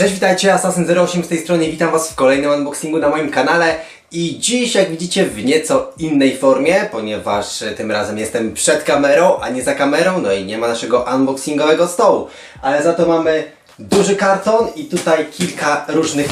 Cześć, witajcie, Assassin08 z tej strony, witam was w kolejnym unboxingu na moim kanale. I dziś, jak widzicie, w nieco innej formie, ponieważ e, tym razem jestem przed kamerą, a nie za kamerą, no i nie ma naszego unboxingowego stołu, ale za to mamy duży karton i tutaj kilka różnych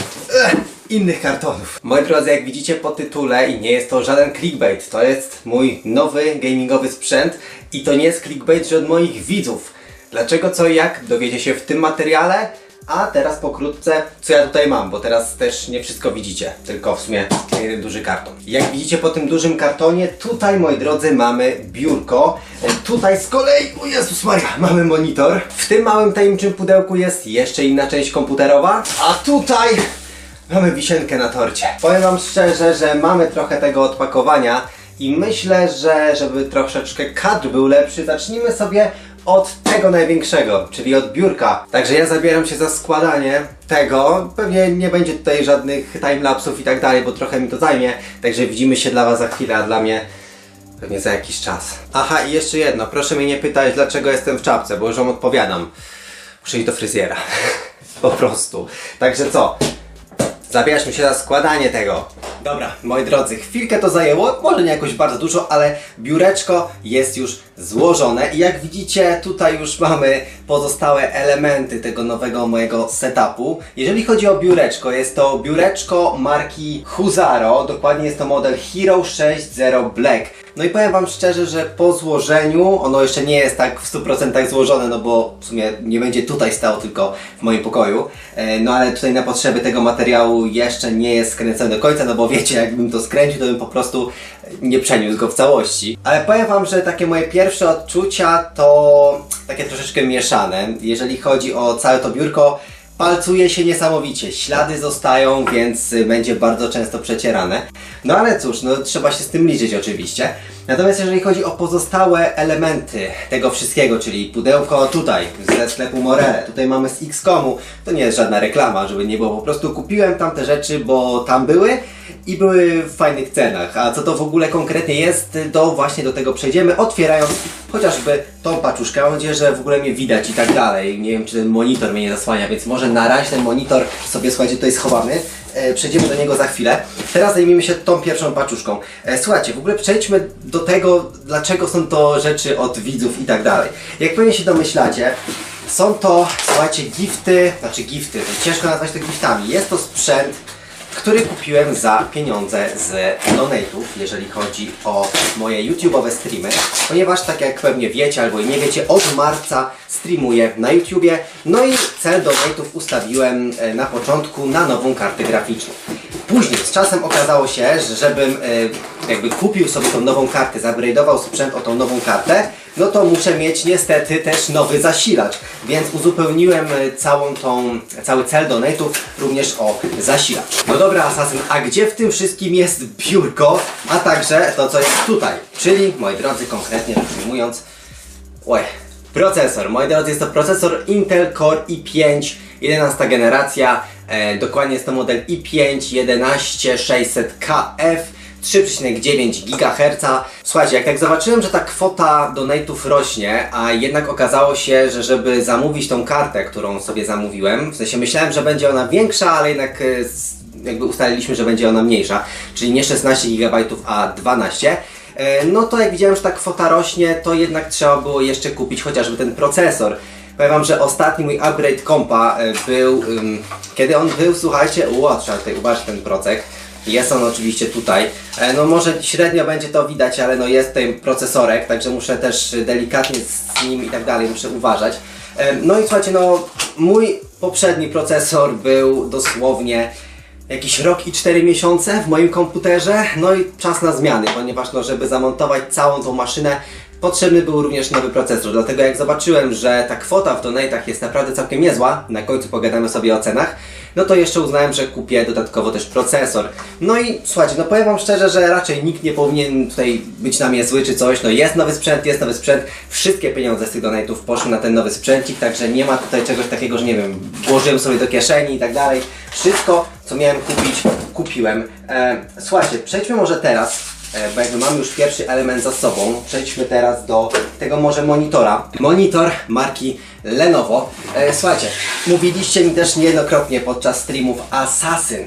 eh, innych kartonów. Moi drodzy, jak widzicie po tytule i nie jest to żaden clickbait, to jest mój nowy gamingowy sprzęt. I to nie jest clickbait, że od moich widzów. Dlaczego, co i jak dowiecie się w tym materiale, a teraz pokrótce, co ja tutaj mam, bo teraz też nie wszystko widzicie, tylko w sumie jeden duży karton. Jak widzicie po tym dużym kartonie, tutaj moi drodzy mamy biurko, E, tutaj z kolei, o Jezus Maria, mamy monitor. W tym małym tajemniczym pudełku jest jeszcze inna część komputerowa, a tutaj mamy wisienkę na torcie. Powiem wam szczerze, że mamy trochę tego odpakowania i myślę, że żeby troszeczkę kadr był lepszy, zacznijmy sobie od tego największego, czyli od biurka. Także ja zabieram się za składanie tego. Pewnie nie będzie tutaj żadnych timelapsów i tak dalej, bo trochę mi to zajmie. Także widzimy się dla Was za chwilę, a dla mnie pewnie za jakiś czas. Aha, i jeszcze jedno. Proszę mnie nie pytać, dlaczego jestem w czapce, bo już Wam odpowiadam. Muszę iść do fryzjera. po prostu. Także co? Zabierzmy się za składanie tego. Dobra, moi drodzy, chwilkę to zajęło, może nie jakoś bardzo dużo, ale biureczko jest już złożone i jak widzicie tutaj już mamy pozostałe elementy tego nowego mojego setupu. Jeżeli chodzi o biureczko, jest to biureczko marki Huzaro, dokładnie jest to model Hero 6.0 Black. No i powiem Wam szczerze, że po złożeniu, ono jeszcze nie jest tak w 100% złożone, no bo w sumie nie będzie tutaj stało, tylko w moim pokoju. E, No ale tutaj na potrzeby tego materiału jeszcze nie jest skręcony do końca, no bo wiecie, jakbym to skręcił, to bym po prostu nie przeniósł go w całości. Ale powiem Wam, że takie moje pierwsze odczucia to takie troszeczkę mieszane. Jeżeli chodzi o całe to biurko, palcuje się niesamowicie, ślady zostają, więc y, będzie bardzo często przecierane. No ale cóż, no trzeba się z tym liczyć oczywiście. Natomiast jeżeli chodzi o pozostałe elementy tego wszystkiego, czyli pudełko tutaj ze sklepu Morele, tutaj mamy z X-Komu, to nie jest żadna reklama, żeby nie było, po prostu kupiłem tamte rzeczy, bo tam były i były w fajnych cenach. A co to w ogóle konkretnie jest, to właśnie do tego przejdziemy, otwierając chociażby tą paczuszkę. Mam nadzieję, że w ogóle mnie widać i tak dalej. Nie wiem, czy ten monitor mnie nie zasłania, więc może na razie ten monitor sobie, słuchajcie, tutaj schowamy. E, przejdziemy do niego za chwilę. Teraz zajmiemy się tą pierwszą paczuszką. E, słuchajcie, w ogóle przejdźmy do tego, dlaczego są to rzeczy od widzów i tak dalej. Jak pewnie się domyślacie, są to, słuchajcie, gifty, znaczy gifty, ciężko nazwać to giftami. Jest to sprzęt, który kupiłem za pieniądze z donate'ów, jeżeli chodzi o moje YouTube'owe streamy, ponieważ tak jak pewnie wiecie albo nie wiecie, od marca streamuję na YouTubie, no i cel donate'ów ustawiłem e, na początku na nową kartę graficzną. Później z czasem okazało się, że żebym e, jakby kupił sobie tą nową kartę, zupgrade'ował sprzęt o tą nową kartę, no to muszę mieć niestety też nowy zasilacz, więc uzupełniłem e, całą tą, cały cel donate'ów również o zasilacz. No dobra Assassin, a gdzie w tym wszystkim jest biurko, a także to co jest tutaj, czyli moi drodzy konkretnie rzecz ujmując, oj, procesor. Moi drodzy, jest to procesor Intel Core i5 11 generacja, e, dokładnie jest to model i5 11600KF 3,9 GHz. Słuchajcie, jak zobaczyłem, że ta kwota donate'ów rośnie, a jednak okazało się, że żeby zamówić tą kartę, którą sobie zamówiłem, w sensie myślałem, że będzie ona większa, ale jednak e, jakby ustaliliśmy, że będzie ona mniejsza, czyli nie 16 GB, a 12. E, No to jak widziałem, że ta kwota rośnie, to jednak trzeba było jeszcze kupić chociażby ten procesor. Powiem wam, że ostatni mój upgrade kompa e, był, ym, kiedy on był, słuchajcie, ło, trzeba tutaj uważać ten procek. Jest on oczywiście tutaj. E, No może średnio będzie to widać, ale no jest tutaj procesorek, także muszę też delikatnie z nim i tak dalej, muszę uważać. E, No i słuchajcie, no mój poprzedni procesor był dosłownie jakiś rok i 4 miesiące w moim komputerze, no i czas na zmiany, ponieważ no, żeby zamontować całą tą maszynę potrzebny był również nowy procesor, dlatego jak zobaczyłem, że ta kwota w donate'ach jest naprawdę całkiem niezła, na końcu pogadamy sobie o cenach, no to jeszcze uznałem, że kupię dodatkowo też procesor. No i słuchajcie, no powiem wam szczerze, że raczej nikt nie powinien tutaj być na mnie zły czy coś, no jest nowy sprzęt, jest nowy sprzęt, wszystkie pieniądze z tych donate'ów poszły na ten nowy sprzęcik, także nie ma tutaj czegoś takiego, że nie wiem, włożyłem sobie do kieszeni i tak dalej. Wszystko, co miałem kupić, kupiłem. E, słuchajcie, przejdźmy może teraz bo jakby mamy już pierwszy element za sobą, przejdźmy teraz do tego może monitora. Monitor marki Lenovo. E, słuchajcie, mówiliście mi też niejednokrotnie podczas streamów Assassin.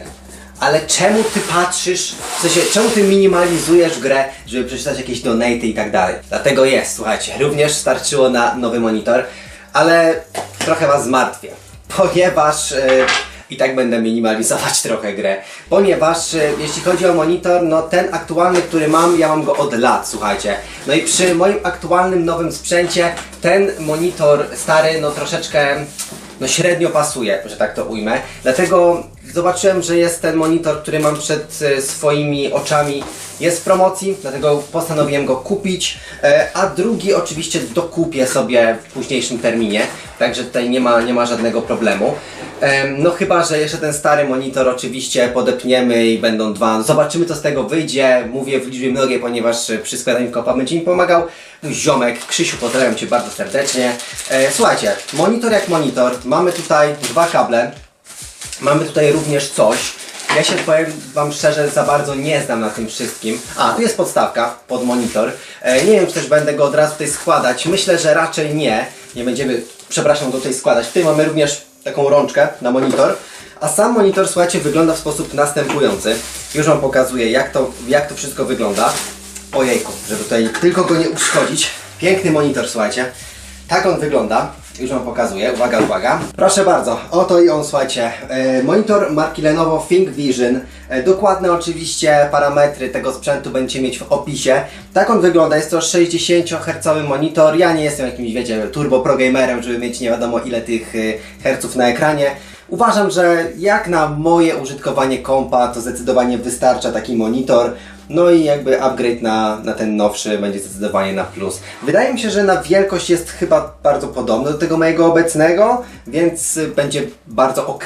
Ale czemu ty patrzysz, w sensie, czemu ty minimalizujesz grę, żeby przeczytać jakieś donaty i tak dalej? Dlatego jest, słuchajcie, również starczyło na nowy monitor, ale trochę was zmartwię, ponieważ e, i tak będę minimalizować trochę grę, ponieważ e, jeśli chodzi o monitor, no ten aktualny, który mam, ja mam go od lat, słuchajcie. No i przy moim aktualnym nowym sprzęcie, ten monitor stary, no troszeczkę no średnio pasuje, że tak to ujmę. Dlatego zobaczyłem, że jest ten monitor, który mam przed e, swoimi oczami, jest w promocji, dlatego postanowiłem go kupić, e, a drugi oczywiście dokupię sobie w późniejszym terminie, także tutaj nie ma, nie ma żadnego problemu. Em, No chyba, że jeszcze ten stary monitor oczywiście podepniemy i będą dwa. Zobaczymy co z tego wyjdzie. Mówię w liczbie mnogiej, ponieważ przy składaniu kopa będzie mi pomagał ziomek. Krzysiu, pozdrawiam Cię bardzo serdecznie. E, słuchajcie, monitor jak monitor. Mamy tutaj dwa kable. Mamy tutaj również coś. Ja się powiem Wam szczerze, za bardzo nie znam na tym wszystkim. A, tu jest podstawka pod monitor. E, nie wiem, czy też będę go od razu tutaj składać. Myślę, że raczej nie. Nie będziemy, przepraszam, go tutaj składać. Tutaj mamy również taką rączkę na monitor. A sam monitor, słuchajcie, wygląda w sposób następujący. Już Wam pokazuję, jak to, jak to wszystko wygląda. Ojejku, żeby tutaj tylko go nie uszkodzić. Piękny monitor, słuchajcie. Tak on wygląda. Już Wam pokazuję. Uwaga, uwaga. Proszę bardzo. Oto i on, słuchajcie. E, Monitor marki Lenovo ThinkVision. E, Dokładne oczywiście parametry tego sprzętu będziecie mieć w opisie. Tak on wygląda. Jest to 60 Hz monitor. Ja nie jestem jakimś, wiecie, turbo pro gamerem, żeby mieć nie wiadomo ile tych y, herców na ekranie. Uważam, że jak na moje użytkowanie kompa, to zdecydowanie wystarcza taki monitor. No i jakby upgrade na, na ten nowszy będzie zdecydowanie na plus. Wydaje mi się, że na wielkość jest chyba bardzo podobny do tego mojego obecnego, więc będzie bardzo ok.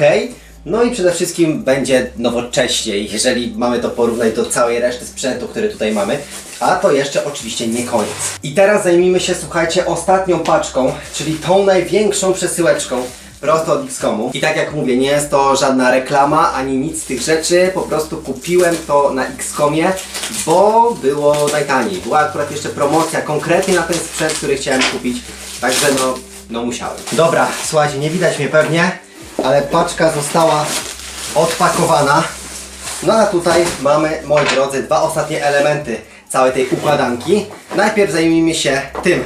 No i przede wszystkim będzie nowocześniej, jeżeli mamy to porównać do całej reszty sprzętu, który tutaj mamy. A to jeszcze oczywiście nie koniec. I teraz zajmijmy się, słuchajcie, ostatnią paczką, czyli tą największą przesyłeczką prosto od Xcomu. I tak jak mówię, nie jest to żadna reklama, ani nic z tych rzeczy, po prostu kupiłem to na Xcomie, bo było najtaniej. Była akurat jeszcze promocja konkretnie na ten sprzęt, który chciałem kupić, także no, no musiałem. Dobra, słuchajcie, nie widać mnie pewnie, ale paczka została odpakowana. No a tutaj mamy, moi drodzy, dwa ostatnie elementy całej tej układanki. Najpierw zajmijmy się tym,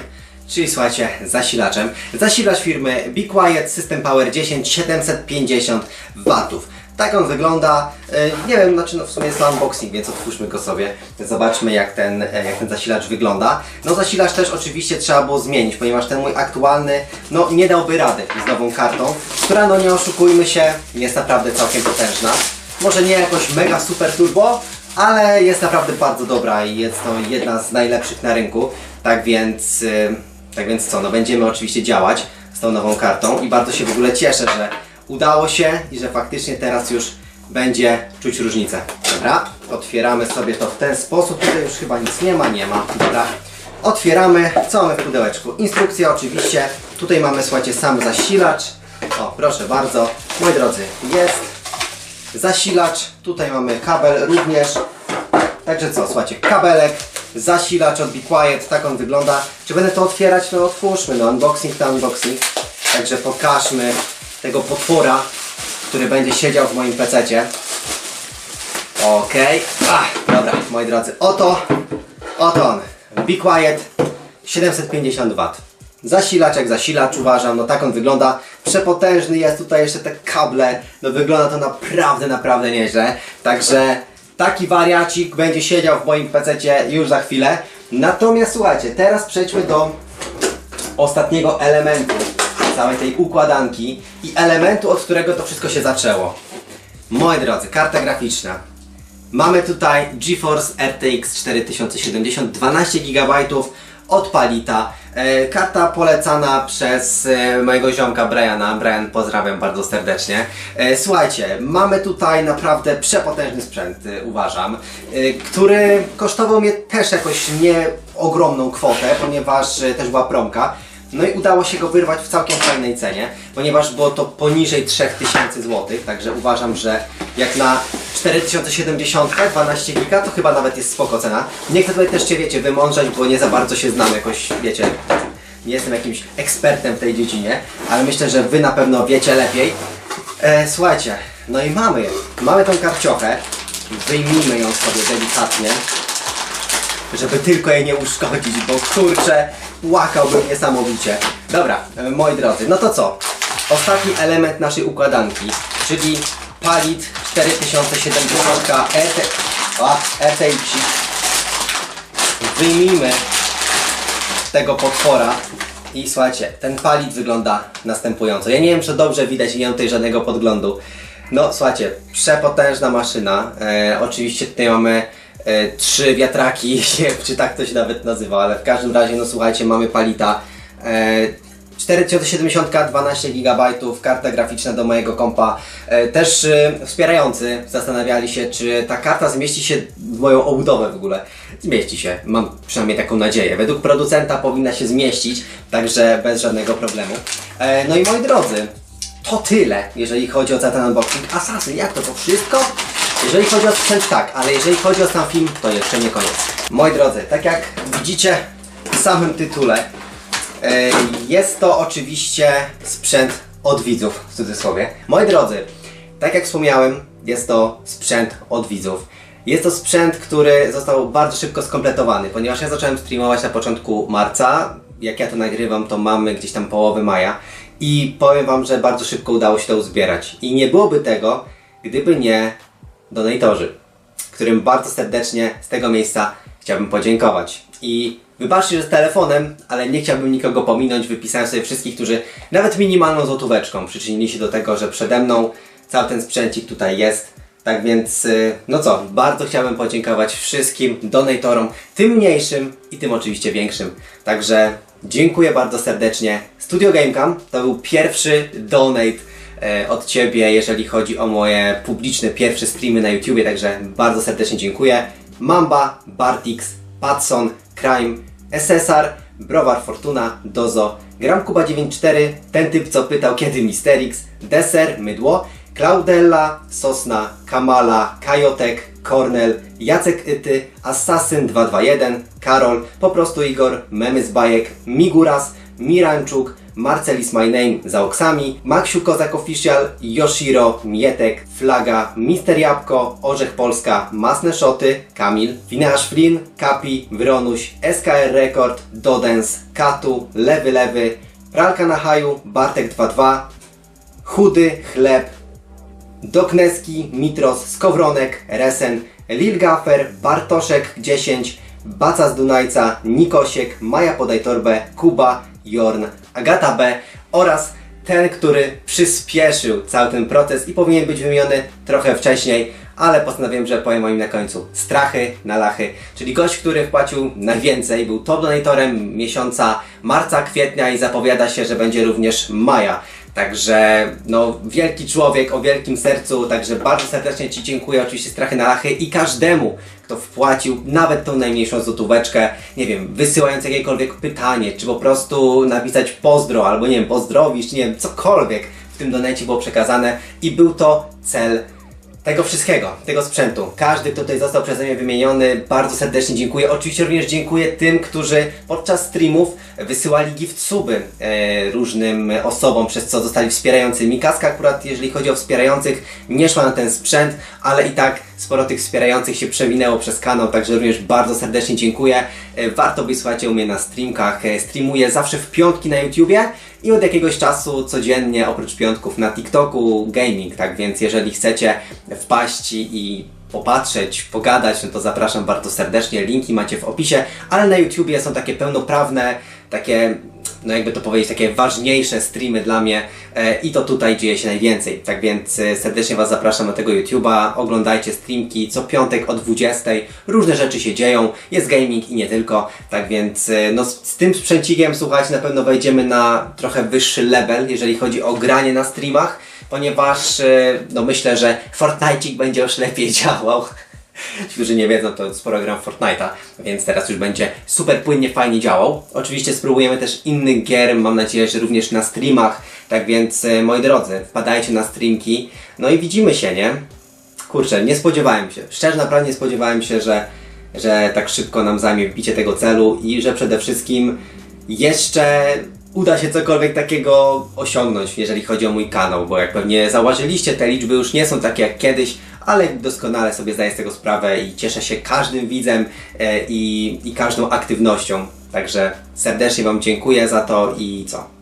czyli słuchajcie, zasilaczem. Zasilacz firmy Be Quiet System Power 10 750 W. Tak on wygląda. E, Nie wiem, znaczy no w sumie jest to unboxing, więc otwórzmy go sobie. Zobaczmy jak ten, e, jak ten zasilacz wygląda. No zasilacz też oczywiście trzeba było zmienić, ponieważ ten mój aktualny no nie dałby rady z nową kartą, która no nie oszukujmy się, jest naprawdę całkiem potężna. Może nie jakoś mega super turbo, ale jest naprawdę bardzo dobra i jest to jedna z najlepszych na rynku. Tak więc, y, tak więc co, no będziemy oczywiście działać z tą nową kartą i bardzo się w ogóle cieszę, że udało się i że faktycznie teraz już będzie czuć różnicę. Dobra, otwieramy sobie to w ten sposób. Tutaj już chyba nic nie ma, nie ma. Dobra, otwieramy. Co mamy w pudełeczku? Instrukcja oczywiście. Tutaj mamy, słuchajcie, sam zasilacz. O, proszę bardzo. Moi drodzy, jest zasilacz, tutaj mamy kabel również. Także co, słuchajcie, kabelek, zasilacz od Be Quiet, tak on wygląda. Czy będę to otwierać? No otwórzmy, no unboxing to unboxing. Także pokażmy tego potwora, który będzie siedział w moim pececie. Okej, Ach, dobra, moi drodzy, oto, oto on, Be Quiet 750 W. Zasilacz jak zasilacz uważam, no tak on wygląda. Przepotężny jest tutaj jeszcze te kable. No wygląda to naprawdę, naprawdę nieźle. Także taki wariacik będzie siedział w moim pececie już za chwilę. Natomiast słuchajcie, teraz przejdźmy do ostatniego elementu całej tej układanki i elementu, od którego to wszystko się zaczęło. Moi drodzy, karta graficzna. Mamy tutaj GeForce RTX 4070 12 GB od Palita. E, karta polecana przez e, mojego ziomka Briana. Brian, pozdrawiam bardzo serdecznie. E, słuchajcie, mamy tutaj naprawdę przepotężny sprzęt, uważam, który kosztował mnie też jakoś nie ogromną kwotę, ponieważ też była promka. No i udało się go wyrwać w całkiem fajnej cenie, ponieważ było to poniżej 3000 zł, także uważam, że jak na 4070, 12 giga, to chyba nawet jest spoko cena. Nie chcę tutaj też Cię, wiecie, wymądrzać, bo nie za bardzo się znam jakoś, wiecie, nie jestem jakimś ekspertem w tej dziedzinie, ale myślę, że Wy na pewno wiecie lepiej. E, słuchajcie, no i mamy, mamy tą karciochę, wyjmijmy ją sobie delikatnie, żeby tylko jej nie uszkodzić, bo kurczę, łakałbym niesamowicie. Dobra, e, moi drodzy, no to co? Ostatni element naszej układanki, czyli palit 4070 RT... O, RTX. Wyjmijmy tego potwora i słuchajcie, ten palit wygląda następująco. Ja nie wiem, czy dobrze widać, nie mam tutaj żadnego podglądu. No słuchajcie, przepotężna maszyna. E, oczywiście tutaj mamy e, trzy wiatraki, czy tak to się nawet nazywa, ale w każdym razie, no słuchajcie, mamy palita. E, 4070, 12 GB, karta graficzna do mojego kompa. E, też e, wspierający zastanawiali się, czy ta karta zmieści się w moją obudowę w ogóle. Zmieści się, mam przynajmniej taką nadzieję. Według producenta powinna się zmieścić, także bez żadnego problemu. E, no i moi drodzy, to tyle, jeżeli chodzi o ten unboxing. Asasy, jak to, to wszystko? Jeżeli chodzi o sprzęt, tak, ale jeżeli chodzi o sam film, to jeszcze nie koniec. Moi drodzy, tak jak widzicie w samym tytule, Jest to oczywiście sprzęt od widzów, w cudzysłowie. Moi drodzy, tak jak wspomniałem, jest to sprzęt od widzów. Jest to sprzęt, który został bardzo szybko skompletowany, ponieważ ja zacząłem streamować na początku marca. Jak ja to nagrywam, to mamy gdzieś tam połowy maja. I powiem Wam, że bardzo szybko udało się to uzbierać. I nie byłoby tego, gdyby nie donatorzy, którym bardzo serdecznie z tego miejsca chciałbym podziękować. I wybaczcie, że z telefonem, ale nie chciałbym nikogo pominąć. Wypisałem sobie wszystkich, którzy nawet minimalną złotóweczką przyczynili się do tego, że przede mną cały ten sprzęcik tutaj jest. Tak więc, y, no co, bardzo chciałbym podziękować wszystkim donatorom, tym mniejszym i tym oczywiście większym. Także dziękuję bardzo serdecznie. Studio Gamecam to był pierwszy donate e, od Ciebie, jeżeli chodzi o moje publiczne pierwsze streamy na YouTubie, także bardzo serdecznie dziękuję. Mamba, Bartix, Patson, Crime, SSR, Browar Fortuna, Dozo, Gram Kuba 94, ten typ co pytał kiedy Misterix, Deser, Mydło, Claudella, Sosna, Kamala, Kajotek, Kornel, Jacek Yty, Assassin 221, Karol, po prostu Igor, Memy z Bajek, Miguras, Miranczuk, Marcelis My Name za Oksami, Maksiu Kozak Official, Yoshiro, Mietek, Flaga, Mister Jabłko, Orzech Polska, Masne Szoty, Kamil, Fineasz Flynn, Kapi, Wronuś, SKR Record, Dodens, Katu, Lewy Lewy, Pralka na Haju, Bartek 22, Chudy, Chleb, Dokneski, Mitros, Skowronek, Resen, Lil Gaffer, Bartoszek 10, Baca z Dunajca, Nikosiek, Maja Podaj Torbę, Kuba, Jorn, Agata B oraz ten, który przyspieszył cały ten proces i powinien być wymieniony trochę wcześniej, ale postanowiłem, że powiem o nim na końcu. Strachy na lachy, czyli gość, który wpłacił najwięcej, był top donatorem miesiąca marca, kwietnia i zapowiada się, że będzie również maja. Także no, wielki człowiek o wielkim sercu, także bardzo serdecznie Ci dziękuję, oczywiście strachy na lachy i każdemu, kto wpłacił nawet tą najmniejszą złotóweczkę, nie wiem, wysyłając jakiekolwiek pytanie, czy po prostu napisać pozdro, albo nie wiem, pozdrowisz, nie wiem, cokolwiek w tym donecie było przekazane. I był to cel tego wszystkiego, tego sprzętu. Każdy, kto tutaj został przeze mnie wymieniony, bardzo serdecznie dziękuję. Oczywiście również dziękuję tym, którzy podczas streamów wysyłali gift suby e, różnym osobom, przez co zostali wspierającymi. Kaska akurat, jeżeli chodzi o wspierających, nie szła na ten sprzęt, ale i tak sporo tych wspierających się przewinęło przez kanał, także również bardzo serdecznie dziękuję. E, warto by słuchajcie u mnie na streamkach. E, streamuję zawsze w piątki na YouTubie i od jakiegoś czasu codziennie, oprócz piątków na TikToku, gaming, tak więc jeżeli chcecie wpaść i popatrzeć, pogadać, no to zapraszam bardzo serdecznie, linki macie w opisie, ale na YouTubie są takie pełnoprawne, takie no jakby to powiedzieć, takie ważniejsze streamy dla mnie e, i to tutaj dzieje się najwięcej. Tak więc e, serdecznie Was zapraszam do tego YouTube'a, oglądajcie streamki co piątek o 20. Różne rzeczy się dzieją, jest gaming i nie tylko. Tak więc e, no, z, z tym sprzęcikiem, słuchajcie, na pewno wejdziemy na trochę wyższy level, jeżeli chodzi o granie na streamach, ponieważ no myślę, że Fortnite będzie już lepiej działał. Ci, którzy nie wiedzą, to sporo gram Fortnite'a, więc teraz już będzie super płynnie, fajnie działał. Oczywiście spróbujemy też innych gier, mam nadzieję, że również na streamach. Tak więc, e, moi drodzy, wpadajcie na streamki. No i widzimy się, nie? kurczę, nie spodziewałem się, szczerze naprawdę nie spodziewałem się, że, że tak szybko nam zajmie wbicie tego celu i że przede wszystkim jeszcze uda się cokolwiek takiego osiągnąć, jeżeli chodzi o mój kanał, bo jak pewnie zauważyliście, te liczby już nie są takie jak kiedyś, ale doskonale sobie zdaję z tego sprawę i cieszę się każdym widzem e, i, i każdą aktywnością. Także serdecznie Wam dziękuję za to i co?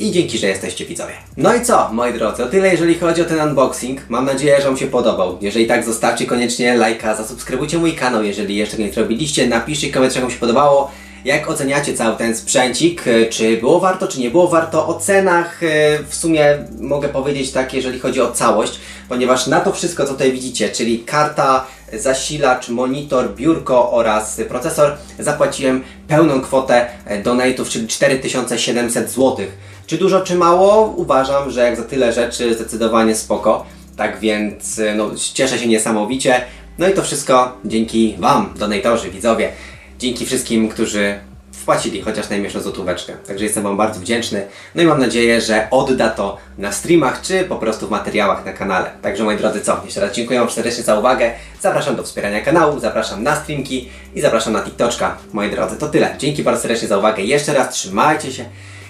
I dzięki, że jesteście widzowie. No i co, moi drodzy, o tyle jeżeli chodzi o ten unboxing. Mam nadzieję, że Wam się podobał. Jeżeli tak, zostawcie koniecznie lajka, zasubskrybujcie mój kanał, jeżeli jeszcze nie zrobiliście. Napiszcie komentarz, jak Wam się podobało. Jak oceniacie cały ten sprzęcik? E, Czy było warto, czy nie było warto? O cenach e, w sumie mogę powiedzieć tak, jeżeli chodzi o całość, ponieważ na to wszystko, co tutaj widzicie, czyli karta, zasilacz, monitor, biurko oraz procesor, zapłaciłem pełną kwotę e, donate'ów, czyli 4700 zł. Czy dużo, czy mało? Uważam, że jak za tyle rzeczy zdecydowanie spoko. Tak więc no, cieszę się niesamowicie. No i to wszystko dzięki Wam, donatorzy, widzowie. Dzięki wszystkim, którzy wpłacili chociaż najmniejszą złotóweczkę. Także jestem Wam bardzo wdzięczny. No i mam nadzieję, że odda to na streamach, czy po prostu w materiałach na kanale. Także moi drodzy, co? Jeszcze raz dziękuję Wam serdecznie za uwagę. Zapraszam do wspierania kanału, zapraszam na streamki i zapraszam na TikToczka. Moi drodzy, to tyle. Dzięki bardzo serdecznie za uwagę. Jeszcze raz trzymajcie się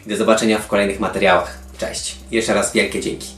i do zobaczenia w kolejnych materiałach. Cześć. Jeszcze raz wielkie dzięki.